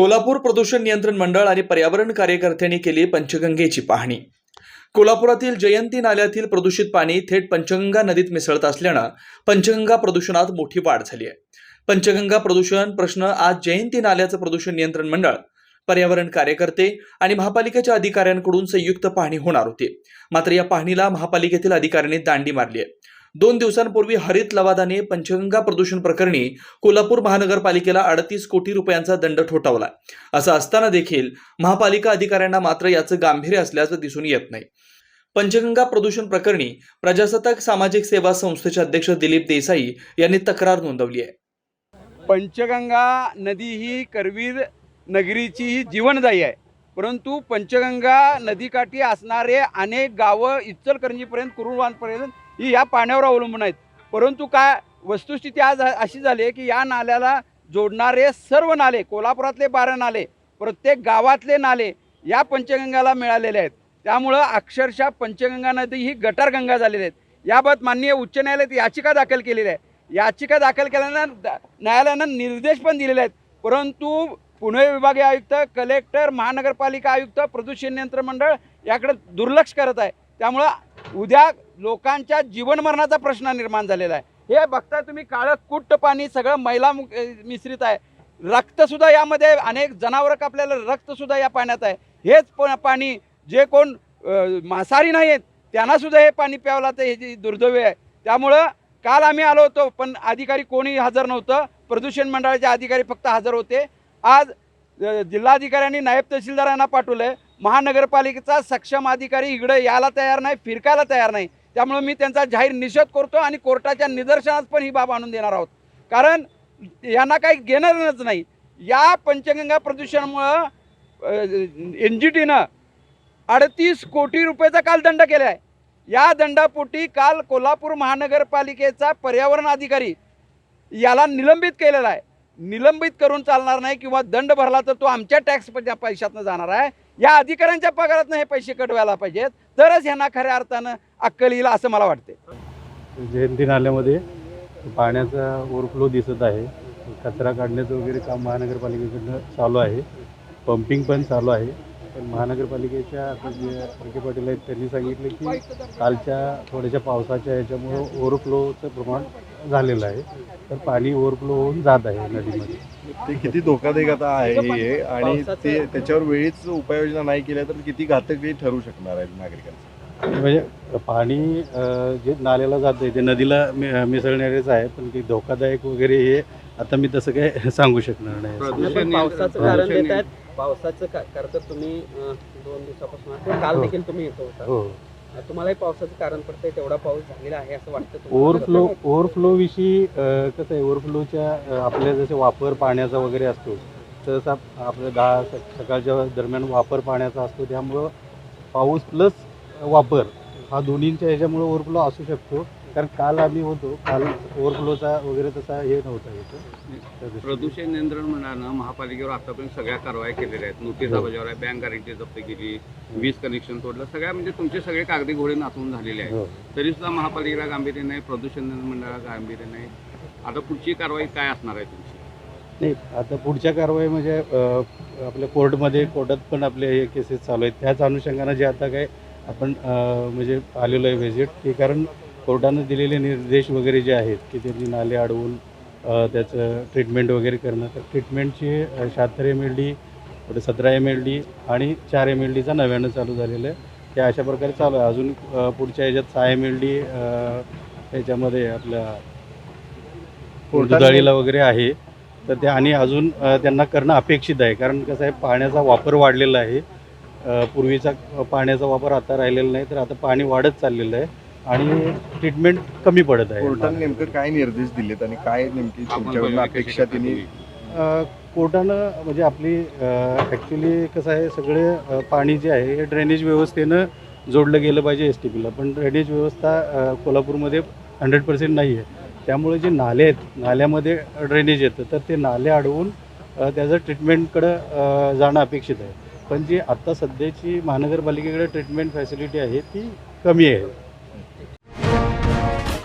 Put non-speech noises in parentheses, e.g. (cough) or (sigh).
कोल्हापूर प्रदूषण नियंत्रण मंडळ आणि पर्यावरण कार्यकर्त्यांनी केली पंचगंगेची पाहणी. कोल्हापुरातील जयंती नाल्यातील प्रदूषित पाणी थेट पंचगंगा नदीत मिसळत असल्यानं पंचगंगा प्रदूषणात मोठी वाढ झाली आहे. पंचगंगा प्रदूषण प्रश्न आज जयंती नाल्याचं प्रदूषण नियंत्रण मंडळ पर्यावरण कार्यकर्ते आणि महापालिकेच्या अधिकाऱ्यांकडून संयुक्त पाहणी होणार होती. मात्र या पाहणीला महापालिकेतील अधिकाऱ्यांनी दांडी मारली आहे. दोन दिवसांपूर्वी हरित लवादाने पंचगंगा प्रदूषण प्रकरणी कोल्हापूर महानगरपालिकेला अडतीस कोटी रुपयांचा दंड ठोठावला. असं असताना देखील महापालिका अधिकाऱ्यांना मात्र याचं गांभीर्य असल्याचं दिसून येत नाही. पंचगंगा प्रदूषण प्रकरणी प्रजासत्ताक सामाजिक सेवा संस्थेचे अध्यक्ष दिलीप देसाई यांनी तक्रार नोंदवली आहे. पंचगंगा नदी ही करवीर नगरीची ही जीवनदायी आहे. परंतु पंचगंगा नदीकाठी असणारे अनेक गावं इचलकरंजीपर्यंत कुरुवानपर्यंत ही या पाण्यावर अवलंबून आहेत. परंतु काय वस्तुस्थिती आज अशी झाली आहे की या नाल्याला जोडणारे सर्व नाले कोल्हापुरातले बारा नाले प्रत्येक गावातले नाले या पंचगंगाला मिळालेले आहेत. त्यामुळं अक्षरशः पंचगंगा नदी ही गटारगंगा झालेली आहेत. याबाबत माननीय उच्च न्यायालयात याचिका दाखल केलेली आहे. याचिका दाखल केल्यानं द- न्यायालयानं निर्देश पण दिलेले आहेत. परंतु पुणे विभागीय आयुक्त कलेक्टर महानगरपालिका आयुक्त प्रदूषण नियंत्रण मंडळ याकडे दुर्लक्ष करत आहे. त्यामुळं उद्या लोकांच्या जीवनमरणाचा प्रश्न निर्माण झालेला आहे. हे बघताय तुम्ही काळं कुट्ट पाणी सगळं मैला मिश्रित आहे. रक्तसुद्धा यामध्ये अनेक जनावरं कापलेलं रक्तसुद्धा या पाण्यात आहे. हेच प- पाणी जे कोण मांसाहारी नाही आहेत त्यांनासुद्धा हे पाणी प्यावं लागतं हे दुर्दैवी आहे. त्यामुळं काल आम्ही आलो होतो पण अधिकारी कोणी हजर नव्हतं. प्रदूषण मंडळाचे अधिकारी फक्त हजर होते. आज जिल्हाधिकाऱ्यांनी नायब तहसीलदारांना पाठवलं आहे महानगरपालिकेचा सक्षम अधिकारी इकडं यायला तयार नाही फिरकायला तयार नाही. त्यामुळे मी त्यांचा जाहीर निषेध करतो आणि कोर्टाच्या निदर्शनास पण ही बाब आणून देणार आहोत. कारण यांना काही घेणारच नाही. या पंचगंगा प्रदूषणामुळं एन जी टीनं अडतीस कोटी रुपयाचा काल दंड केला आहे या दंडापोटी काल कोल्हापूर महानगरपालिकेचा पर्यावरण अधिकारी याला निलंबित केलेला आहे. निलंबित करून चालणार नाही किंवा दंड भरला तर तो आमच्या टॅक्स पैशातनं जाणार आहे. या अधिकाऱ्यांच्या पगारातनं हे पैसे कटवायला पाहिजेत. तरच ह्यांना खऱ्या अर्थानं अक्कल येईल असं मला वाटते जयंती नाल्यामध्ये पाण्याचा ओव्हरफ्लो दिसत आहे. कचरा काढण्याचं वगैरे काम महानगरपालिकेकडनं चालू आहे. पंपिंग पण चालू आहे. पण महानगरपालिकेच्या आता जे फडके पाटील आहेत त्यांनी सांगितले की कालच्या थोड्याशा पावसाच्या ह्याच्यामुळं ओव्हरफ्लोचं प्रमाण झालेलं आहे. तर पाणी ओव्हरफ्लो होऊन जात आहे नदीमध्ये. ते किती धोकादायक आता आहे हे आणि ते त्याच्यावर वेळीच उपाययोजना नाही केल्या तर किती घातक ठरू शकणार आहे नागरिकांचं? म्हणजे पाणी अं, जे नाल्याला जातं आहे ते नदीला मि- मिसळणारेच आहे पण ते धोकादायक वगैरे हे आता मी तसं काय (laughs) सांगू शकणार नाही पावसाचं. कारण देत आहेत पावसाचं का- कारण तर तुम्ही अं, दोन दिवसापासून किंवा काल हो. देखील तुम्ही येतो होता हो तुम्हालाही पावसाचं कारण पडतंय तेवढा पाऊस झालेला आहे असं वाटतं तुम्हाला? ओव्हरफ्लो ओव्हरफ्लो विषयी अ, कसं आहे ओव्हरफ्लोच्या अ, आपल्या जसे वापर पाण्याचा वगैरे असतो तसा आपल्या दहा सकाळच्या दरम्यान वापर पाण्याचा असतो त्यामुळं पाऊस प्लस वापर हा दोन्हींच्या ह्याच्यामुळं ओव्हरफ्लो असू शकतो कारण काल आम्ही होतो काल ओव्हरफ्लोचा वगैरे तसा हे नव्हता. प्रदूषण नियंत्रण मंडळानं महापालिकेवर आतापर्यंत सगळ्या कारवाई केलेल्या आहेत नोटीसा हो. बजावल्या बँक गॅरंटी जप्त केली वीज कनेक्शन तोडलं सगळ्या म्हणजे तुमचे सगळे कागदी घोडे नाचवून झालेले आहेत हो. तरी सुद्धा महापालिकेला गांभीर्य नाही प्रदूषण नियंत्रण मंडळाला गांभीर्य नाही आता पुढची कारवाई काय असणार आहे तुमची नाही आता पुढच्या कारवाई म्हणजे आपल्या कोर्टमध्ये कोर्टात पण आपले हे केसेस चालू आहेत त्याच अनुषंगानं जे आता काय आपण म्हणजे आलेलो आहे व्हिजिट ते कारण कोर्टानं दिलेले निर्देश वगैरे जे आहेत की त्यांनी नाले अडवून त्याचं ट्रीटमेंट वगैरे करणं तर ट्रीटमेंटची शहात्तर एम एल डी पुढे सतरा एम एल डी आणि चार एम एल डीचा नव्यानं चालू झालेलं आहे. ते अशा प्रकारे चालू आहे. अजून पुढच्या ह्याच्यात सहा एम एल डी याच्यामध्ये आपल्या कोर्टाने- दुधाळीला वगैरे आहे. तर ते आणि अजून त्यांना करणं अपेक्षित आहे. कारण कसं आहे पाण्याचा वापर वाढलेला आहे. पूर्वीचा पाण्याचा वापर आता राहिलेला नाही तर आता पाणी वाढत चाललेलं आहे. आणि ट्रीटमेंट कमी पडत आहे. कोर्टाने नेमकं काय निर्देश दिलेत आणि काय नेमकी तुमच्याकडून अपेक्षा? अ, कोर्टानं म्हणजे आपली ॲक्च्युली कसं आहे सगळे अ, पाणी जे आहे हे ड्रेनेज व्यवस्थेनं जोडलं गेलं पाहिजे एस टी पीला पण ड्रेनेज व्यवस्था अ, कोल्हापूरमध्ये हंड्रेड पर्सेंट नाही आहे. त्यामुळे जे नाले आहेत नाल्यामध्ये ड्रेनेज येतं तर ते नाले अडवून अ, त्याचं ट्रीटमेंटकडं अ, जाणं अपेक्षित आहे. पण जी आत्ता सध्याची महानगरपालिकेकडे ट्रीटमेंट फॅसिलिटी आहे ती कमी आहे.